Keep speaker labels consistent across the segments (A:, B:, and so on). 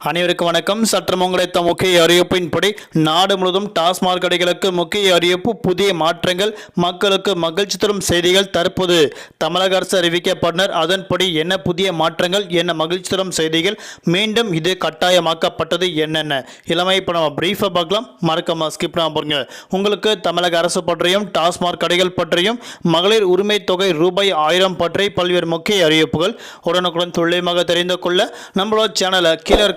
A: அனைவருக்கும் வணக்கம். சற்று உங்களைத்த முக்கிய அறிவிப்பின்படி நாடு முழுவதும் டாஸ்மாக் கடைகளுக்கு முக்கிய அறிவிப்பு புதிய மாற்றங்கள் மக்களுக்கு மகிழ்ச்சி தரும் செய்திகள் தற்போது தமிழக அரசு அறிவிக்கப்பட்டனர். அதன்படி என்ன புதிய மாற்றங்கள் என்ன மகிழ்ச்சி தரும் செய்திகள் மீண்டும் இது கட்டாயமாக்கப்பட்டது என்னென்ன? இளமை இப்போ நம்ம பிரீஃபாக பார்க்கலாம். மறக்காம ஸ்கிப் பண்ணாம பாருங்க உங்களுக்கு தமிழக அரசு பற்றியும் டாஸ்மாக் கடைகள் பற்றியும் மகளிர் உரிமை தொகை ரூபாய் ஆயிரம் பற்றி பல்வேறு முக்கிய அறிவிப்புகள் உடனுக்குடன் துல்லியமாக தெரிந்து கொள்ள நம்மளோட சேனலை கீழே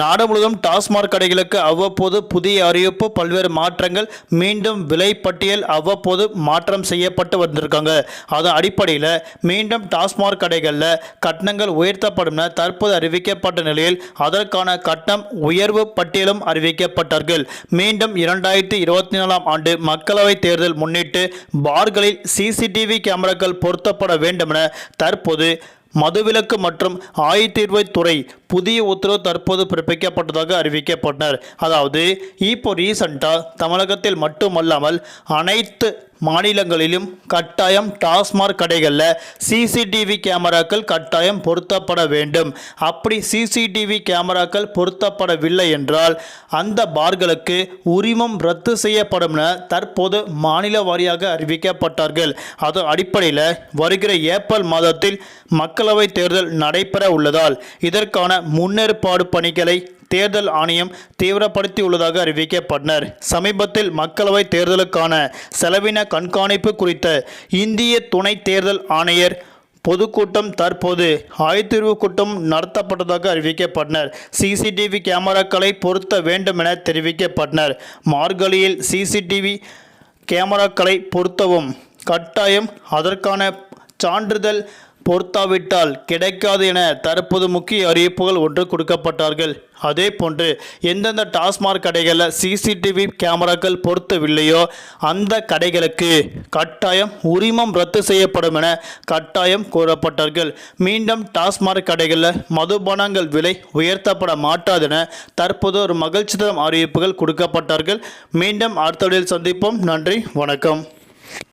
A: நாடு முழுவதும் டாஸ்மாக் கடைகளுக்கு அவ்வப்போது புதிய அறிவிப்பு பல்வேறு மாற்றங்கள் மீண்டும் விலை பட்டியல் அவ்வப்போது மாற்றம் செய்யப்பட்டு வந்திருக்காங்க. அதன் அடிப்படையில் மீண்டும் டாஸ்மாக் கடைகளில் கட்டணங்கள் உயர்த்தப்படும் என தற்போது அறிவிக்கப்பட்ட நிலையில் அதற்கான கட்டணம் உயர்வு பட்டியலும் அறிவிக்கப்பட்டார்கள். மீண்டும் இரண்டாயிரத்தி இருபத்தி நாலாம் ஆண்டு மக்களவைத் தேர்தல் முன்னிட்டு பார்களில் சிசிடிவி கேமராக்கள் பொருத்தப்பட வேண்டும் என தற்போது மதுவிலக்கு மற்றும் ஆயத்தீர்வைத்துறை புதிய உத்தரவு தற்போது பிறப்பிக்கப்பட்டதாக அறிவிக்கப்பட்டனர். அதாவது இப்போ ரீசண்டாக தமிழகத்தில் மட்டுமல்லாமல் அனைத்து மாநிலங்களிலும் கட்டாயம் டாஸ்மாக் கடைகளில் சிசிடிவி கேமராக்கள் கட்டாயம் பொருத்தப்பட வேண்டும். அப்படி சிசிடிவி கேமராக்கள் பொருத்தப்படவில்லை என்றால் அந்த பார்களுக்கு உரிமம் ரத்து செய்யப்படும் என தற்போது மாநில வாரியாக அறிவிக்கப்பட்டார்கள். அது அடிப்படையில் வருகிற ஏப்ரல் மாதத்தில் மக்களவைத் தேர்தல் நடைபெற உள்ளதால் இதற்கான முன்னேற்பாடு பணிகளை தேர்தல் ஆணையம் தீவிரப்படுத்தியுள்ளதாக அறிவிக்கப்பட்டனர். சமீபத்தில் மக்களவை தேர்தலுக்கான செலவின கண்காணிப்பு குறித்த இந்திய துணை தேர்தல் ஆணையர் பொதுக்கூட்டம் தற்போது ஆயத்தீர்வு கூட்டம் நடத்தப்பட்டதாக அறிவிக்கப்பட்டனர். சிசிடிவி கேமராக்களை பொருத்த வேண்டும் என தெரிவிக்கப்பட்டனர். மார்கழியில் சிசிடிவி கேமராக்களை பொருத்தவும் கட்டாயம் அதற்கான சான்றிதழ் பொருத்தாவிட்டால் கிடைக்காது என தற்போது முக்கிய அறிவிப்புகள் ஒன்று கொடுக்கப்பட்டார்கள். அதே போன்று எந்தெந்த டாஸ்மாக் கடைகளில் சிசிடிவி கேமராக்கள் பொருத்தவில்லையோ அந்த கடைகளுக்கு கட்டாயம் உரிமம் ரத்து செய்யப்படும் என கட்டாயம் கூறப்பட்டார்கள். மீண்டும் டாஸ்மாக் கடைகளில் மதுபானங்கள் விலை உயர்த்தப்பட மாட்டாது என தற்போது ஒரு மகிழ்ச்சி தரும் அறிவிப்புகள் கொடுக்கப்பட்டார்கள். மீண்டும் அடுத்த சந்திப்போம். நன்றி வணக்கம்.